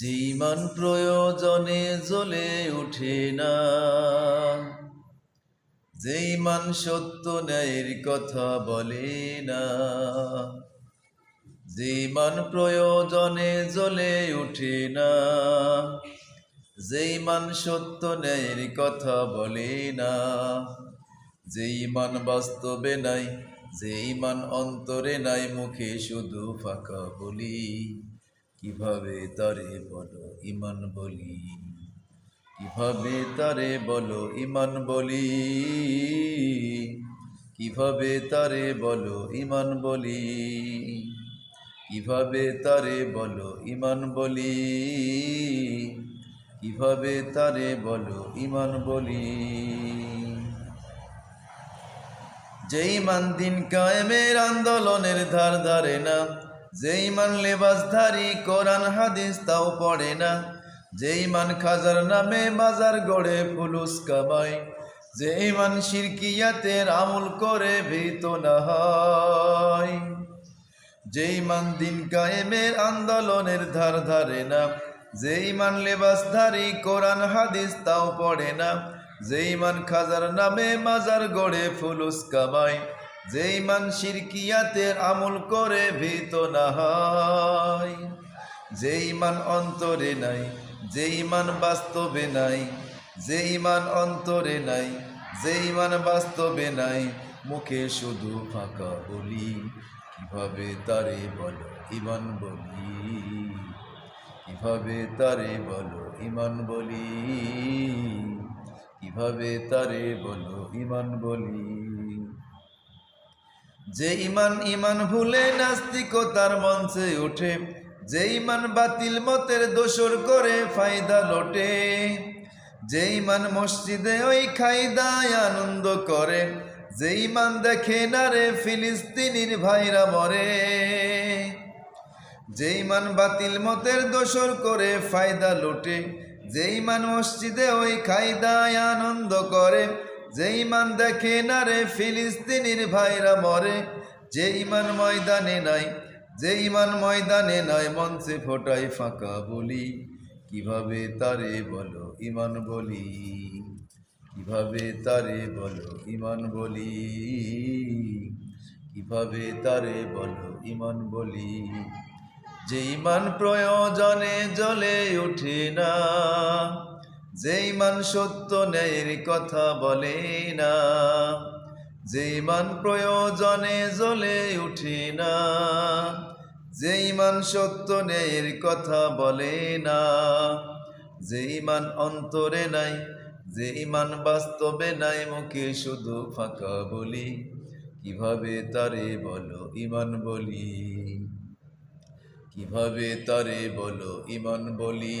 যে প্রয়োজনে জ্বলে ওঠে না। যে ইমান সত্য ন্যায়ের কথা বলে না। যে ইমান প্রয়োজনে জ্বলে ওঠে না। যে ইমান সত্য ন্যায়ের কথা বলে না। যে ইমান বাস্তবে নাই যে ইমান অন্তরে নাই, মুখে শুধু ফাঁকা বলি। কীভাবে তারে বলো ইমান বলি কীভাবে তারে বলো ইমান বলি কীভাবে তারে বলো ইমান বলি কীভাবে তারে বলো ইমান বলি কীভাবে তারে বলো ইমান বলি যেই মান দিন কায়েমের আন্দোলনের ধার ধারে না যেই মান লেবাসধারী কোরআন হাদিস, তাও পড়ে না। যেই মান খাজার নামে বাজার গড়ে ফুলুস কামাই। যেই মান শিরকিয়াতের আমল করে ভীত না হয়। যেই মান দিন কায়েমের আন্দোলনের ধার ধারে না। যেই মান লেবাসধারী কোরআন হাদিস, তাও পড়ে না। যেই মান খাজার নামে মাজার গড়ে ফুলুস কামাই। যেই মান শিরকিয়াতের আমল করে, ভীত না হয়। যেই মান অন্তরে নাই, যেই মান বাস্তবে নাই, যেই মান অন্তরে নাই, যেই মান বাস্তবে নাই, মুখে শুধু ফাঁকা বলি, কীভাবে তারে বলো ইমান বলি? কীভাবে তারে বলো ইমান বলি? কীভাবে তারে বলো ইমান বলি? যে ইমান ইমান ভুলে নাস্তিকতার মঞ্চে ওঠে, যে ইমান বাতিল মতের দোসর করে ফায়দা লোটে, যে ইমান মসজিদে ওই খাইদায় আনন্দ করে, যে ইমান দেখে না রে ফিলিস্তিনির ভাইরা মরে, যে ইমান বাতিল মতের দোসর করে ফায়দা লোটে, যে ইমান মসজিদে ওই খাইদায় আনন্দ করে যে ইমান দেখে না রে ফিলিস্তিনির ভাইরা মরে, যে ইমান ময়দানে নাই, যে ইমান ময়দানে নাই, মঞ্চে ফোটাই ফাঁকা বলি। কীভাবে তারে বলো ইমান বলি? কীভাবে তারে বলো ইমান বলি? কীভাবে তারে বলো ইমান বলি? যে ইমান প্রয়োজনে জ্বলে ওঠে না যে ইমান সত্য ন্যায়ের কথা বলে না, যেই ইমান প্রয়োজনে জ্বলে উঠে না, যেই ইমান সত্য ন্যায়ের কথা বলে না যে ইমান অন্তরে নাই যে ইমান বাস্তবে নাই, মুখে শুধু ফাঁকা বলি, কীভাবে তারে বলো ইমান বলি? কীভাবে তারে বলো ইমান বলি?